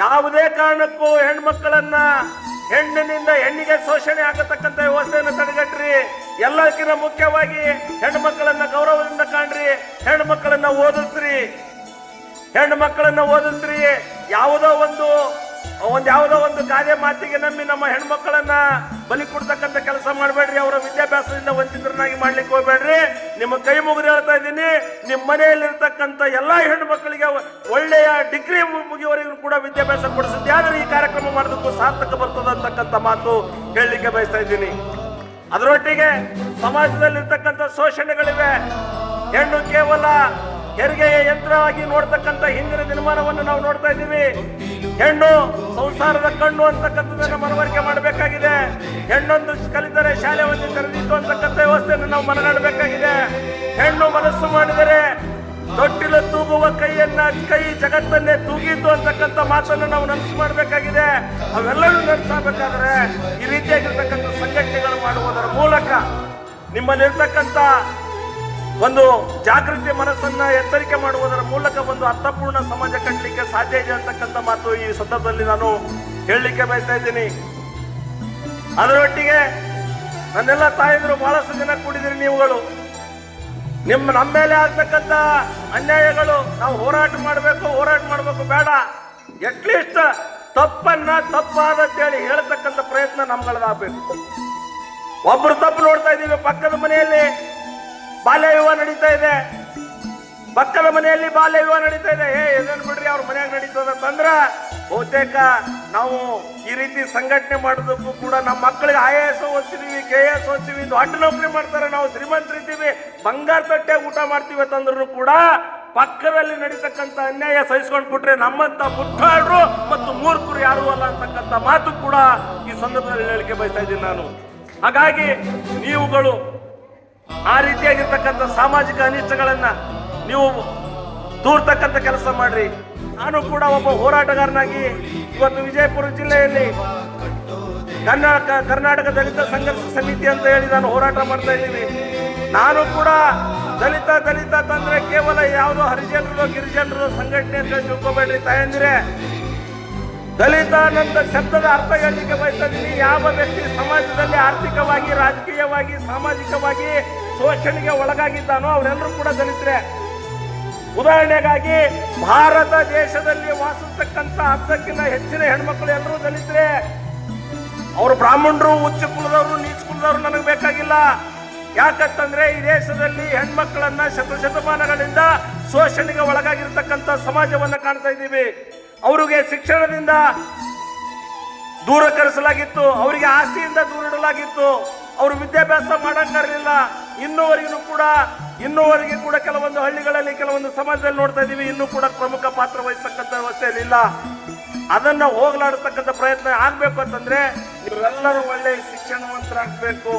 ಯಾವುದೇ ಕಾರಣಕ್ಕೂ ಹೆಣ್ಮಕ್ಕಳನ್ನ ಹೆಣ್ಣಿನಿಂದ ಹೆಣ್ಣಿಗೆ ಶೋಷಣೆ ಆಗತಕ್ಕಂತ ವ್ಯವಸ್ಥೆಯನ್ನು ತಡೆಗಟ್ಟ್ರಿ ಎಲ್ಲಕ್ಕಿಂತ ಮುಖ್ಯವಾಗಿ ಹೆಣ್ಣು ಮಕ್ಕಳನ್ನ ಗೌರವದಿಂದ ಕಾಣ್ರಿ. ಹೆಣ್ಣು ಮಕ್ಕಳನ್ನ ಓದಿಸ್ರಿ. ಹೆಣ್ಣು ಮಕ್ಕಳನ್ನ ಓದಿಸ್ರಿ. ಯಾವುದೋ ಒಂದು ಒಂದ್ ಯಾವುದೋ ಒಂದು ಕಾರ್ಯ ಮಾತಿಗೆ ನಂಬಿ ನಮ್ಮ ಹೆಣ್ಮಕ್ಕಳನ್ನ ಬಲಿ ಕೊಡ್ತಕ್ಕಂಥ ಕೆಲಸ ಮಾಡಬೇಡ್ರಿ, ಅವರ ವಿದ್ಯಾಭ್ಯಾಸದಿಂದ ವಂಚಿತರನ್ನಾಗಿ ಮಾಡ್ಲಿಕ್ಕೆ ಹೋಗ್ಬೇಡ್ರಿ. ನಿಮ್ಮ ಕೈ ಮುಗಿದು ಹೇಳ್ತಾ ಇದ್ದೀನಿ, ನಿಮ್ಮ ಮನೆಯಲ್ಲಿರ್ತಕ್ಕಂಥ ಎಲ್ಲಾ ಹೆಣ್ಣು ಮಕ್ಕಳಿಗೆ ಒಳ್ಳೆಯ ಡಿಗ್ರಿ ಮುಗಿಯವರೆಗೂ ಕೂಡ ವಿದ್ಯಾಭ್ಯಾಸ ಕೊಡಿಸುತ್ತೆ. ಆದ್ರೆ ಈ ಕಾರ್ಯಕ್ರಮ ಮಾಡೋದಕ್ಕೂ ಸಾರ್ಥಕ ಬರ್ತದೆ ಅಂತಕ್ಕಂಥ ಮಾತು ಹೇಳಲಿಕ್ಕೆ ಬಯಸ್ತಾ ಇದ್ದೀನಿ. ಅದರೊಟ್ಟಿಗೆ ಸಮಾಜದಲ್ಲಿರ್ತಕ್ಕಂಥ ಶೋಷಣೆಗಳಿವೆ. ಹೆಣ್ಣು ಕೇವಲ ಹೆರಿಗೆಯ ಯಂತ್ರವಾಗಿ ನೋಡ್ತಕ್ಕಂಥ ಹಿಂದಿನ ದಿನಮಾನವನ್ನು ನಾವು ನೋಡ್ತಾ ಇದ್ದೀವಿ. ಹೆಣ್ಣು ಸಂಸಾರದ ಕಣ್ಣು ಅಂತಕ್ಕಂಥದ್ದನ್ನು ಮನವರಿಕೆ ಮಾಡಬೇಕಾಗಿದೆ. ಹೆಣ್ಣೊಂದು ಕಲಿತರೆ ಶಾಲೆ ಒಂದು ತೆರೆದಿತ್ತು ಅಂತಕ್ಕಂಥ ವ್ಯವಸ್ಥೆಯನ್ನು ನಾವು ಮನಗಾಡಬೇಕಾಗಿದೆ ಹೆಣ್ಣು ಮನಸ್ಸು ಮಾಡಿದರೆ ತೊಟ್ಟಿಲು ತೂಗುವ ಕೈಯನ್ನ, ಕೈ ಜಗತ್ತನ್ನೇ ತೂಗಿದ್ದು ಅಂತಕ್ಕಂಥ ಮಾತನ್ನು ನಾವು ನನಸು ಮಾಡಬೇಕಾಗಿದೆ. ಅವೆಲ್ಲವೂ ನಡೆಸಬೇಕಾದ್ರೆ ಈ ರೀತಿಯಾಗಿರ್ತಕ್ಕಂಥ ಸಂಘಟನೆಗಳು ಮಾಡುವುದರ ಮೂಲಕ ನಿಮ್ಮಲ್ಲಿರ್ತಕ್ಕಂಥ ಒಂದು ಜಾಗೃತಿ ಮನಸ್ಸನ್ನ ಎಚ್ಚರಿಕೆ ಮಾಡುವುದರ ಮೂಲಕ ಒಂದು ಅರ್ಥಪೂರ್ಣ ಸಮಾಜ ಕಟ್ಟಲಿಕ್ಕೆ ಸಾಧ್ಯ ಇದೆ ಅಂತಕ್ಕಂಥ ಮಾತು ಈ ಸಂದರ್ಭದಲ್ಲಿ ನಾನು ಹೇಳಲಿಕ್ಕೆ ಬಯಸ್ತಾ ಇದ್ದೀನಿ. ಅದರೊಟ್ಟಿಗೆ ನನ್ನೆಲ್ಲ ತಾಯಂದ್ರು ಬಹಳಷ್ಟು ಜನ ಕೂಡಿದಿರಿ ನೀವುಗಳು. ನಿಮ್ಮ ನಮ್ಮ ಮೇಲೆ ಆಗ್ತಕ್ಕಂಥ ಅನ್ಯಾಯಗಳು ನಾವು ಹೋರಾಟ ಮಾಡಬೇಕು ಹೋರಾಟ ಮಾಡಬೇಕು ಬೇಡ. ಅಟ್ಲೀಸ್ಟ್ ತಪ್ಪನ್ನ ತಪ್ಪಾದಂತೇಳಿ ಹೇಳ್ತಕ್ಕಂಥ ಪ್ರಯತ್ನ ನಮ್ಗಳದಾಗಬೇಕು. ಒಬ್ರು ತಪ್ಪು ನೋಡ್ತಾ ಇದ್ದೀವಿ ಪಕ್ಕದ ಮನೆಯಲ್ಲಿ ಬಾಲ್ಯ ವಿವಾಹ ನಡೀತಾ ಇದೆ. ಮಕ್ಕಳ ಮನೆಯಲ್ಲಿ ಬಾಲ್ಯ ವಿವಾಹ ನಡೀತಾ ಇದೆ. ಏ ಇದನ್ ಬಿಡ್ರಿ, ಅವ್ರ ಮನೆಯಾಗ ನಡೀತದ ತಂದ್ರ ಬಹುತೇಕ ನಾವು ಈ ರೀತಿ ಸಂಘಟನೆ ಮಾಡೋದಕ್ಕೂ ಕೂಡ ನಮ್ಮ ಮಕ್ಕಳಿಗೆ ಐ ಎ ಎಸ್ ಓದ್ತಿದೀವಿ ಕೆ ಎಸ್ ಓದ್ತೀವಿ ದೊಡ್ಡ ನೌಕರಿ ಮಾಡ್ತಾರೆ. ನಾವು ಶ್ರೀಮಂತರಿದ್ದೀವಿ ಬಂಗಾರ ತಟ್ಟೆ ಊಟ ಮಾಡ್ತೀವಿ ಅಂತಂದ್ರು ಕೂಡ ಪಕ್ಕದಲ್ಲಿ ನಡೀತಕ್ಕಂಥ ಅನ್ಯಾಯ ಸಹಿಸ್ಕೊಂಡು ಬಿಟ್ರೆ ನಮ್ಮಂತ ಮುಟ್ಟಾಡ್ರು ಮತ್ತು ಮೂರ್ಖರು ಯಾರು ಅಲ್ಲ ಅಂತಕ್ಕಂಥ ಮಾತು ಕೂಡ ಈ ಸಂದರ್ಭದಲ್ಲಿ ಹೇಳಿಕೆ ಬಯಸ್ತಾ ಇದ್ದೀನಿ ನಾನು. ಹಾಗಾಗಿ ನೀವುಗಳು ಆ ರೀತಿಯಾಗಿರ್ತಕ್ಕಂಥ ಸಾಮಾಜಿಕ ಅನಿಷ್ಟಗಳನ್ನ ನೀವು ದೂರ್ತಕ್ಕಂಥ ಕೆಲಸ ಮಾಡ್ರಿ. ನಾನು ಕೂಡ ಒಬ್ಬ ಹೋರಾಟಗಾರನಾಗಿ ಇವತ್ತು ವಿಜಯಪುರ ಜಿಲ್ಲೆಯಲ್ಲಿ ಕರ್ನಾಟಕ ಕರ್ನಾಟಕ ದಲಿತ ಸಂಘರ್ಷ ಸಮಿತಿ ಅಂತ ಹೇಳಿ ನಾನು ಹೋರಾಟ ಮಾಡ್ತಾ ಇದ್ದೀನಿ. ನಾನು ಕೂಡ ದಲಿತ ದಲಿತ ತಂದ್ರೆ ಕೇವಲ ಯಾವುದೋ ಹರಿಜನರು ಗಿರಿಜನರು ಸಂಘಟನೆ ಅಂತ ತಿಳ್ಕೊಬೇಡ್ರಿ ತಾಯಂದಿರೆ. ದಲಿತ ಅನ್ನಂತ ಶಬ್ದದ ಅರ್ಥ ಹೇಳಲಿಕ್ಕೆ ಬಯಸ್ತಾ ಇದ್ದೀನಿ ಯಾವ ವ್ಯಕ್ತಿ ಸಮಾಜದಲ್ಲಿ ಆರ್ಥಿಕವಾಗಿ, ರಾಜಕೀಯವಾಗಿ, ಸಾಮಾಜಿಕವಾಗಿ ಶೋಷಣೆಗೆ ಒಳಗಾಗಿದ್ದಾನೋ ಅವರೆಲ್ಲರೂ ಕೂಡ ದಲಿತರೆ. ಉದಾಹರಣೆಗಾಗಿ ಭಾರತ ದೇಶದಲ್ಲಿ ವಾಸಿಸ್ತಕ್ಕಂಥ ಅರ್ಧಕ್ಕಿಂತ ಹೆಚ್ಚಿನ ಹೆಣ್ಮಕ್ಳು ಎಲ್ಲರೂ ದಲಿತರೆ. ಅವರು ಬ್ರಾಹ್ಮಣರು, ಉಚ್ಚ ಕುಲದವರು, ನೀಚ ಕುಲದವರು ನನಗೆ ಬೇಕಾಗಿಲ್ಲ. ಯಾಕಂತಂದ್ರೆ ಈ ದೇಶದಲ್ಲಿ ಹೆಣ್ಮಕ್ಳನ್ನ ಶತಶತಮಾನಗಳಿಂದ ಶೋಷಣೆಗೆ ಒಳಗಾಗಿರ್ತಕ್ಕಂಥ ಸಮಾಜವನ್ನ ಕಾಣ್ತಾ ಇದ್ದೀವಿ. ಅವರಿಗೆ ಶಿಕ್ಷಣದಿಂದ ದೂರ ಕರೆಸಲಾಗಿತ್ತು, ಅವರಿಗೆ ಆಸ್ತಿಯಿಂದ ದೂರ ಇಡಲಾಗಿತ್ತು. ಅವರು ವಿದ್ಯಾಭ್ಯಾಸ ಮಾಡಕ್ಕಾಗಲಿಲ್ಲ ಇನ್ನೂವರೆಗೂ ಕೂಡ, ಇನ್ನೂವರೆಗೆ ಕೂಡ ಕೆಲವೊಂದು ಹಳ್ಳಿಗಳಲ್ಲಿ, ಕೆಲವೊಂದು ಸಮಾಜದಲ್ಲಿ ನೋಡ್ತಾ ಇದ್ದೀವಿ, ಇನ್ನೂ ಕೂಡ ಪ್ರಮುಖ ಪಾತ್ರ ವಹಿಸ್ತಕ್ಕಂಥ ವ್ಯವಸ್ಥೆಯಲ್ಲಿ ಇಲ್ಲ. ಅದನ್ನ ಹೋಗಲಾಡತಕ್ಕಂಥ ಪ್ರಯತ್ನ ಆಗ್ಬೇಕು ಅಂತಂದ್ರೆ ಇವರೆಲ್ಲರೂ ಒಳ್ಳೆ ಶಿಕ್ಷಣವಂತರಾಗಬೇಕು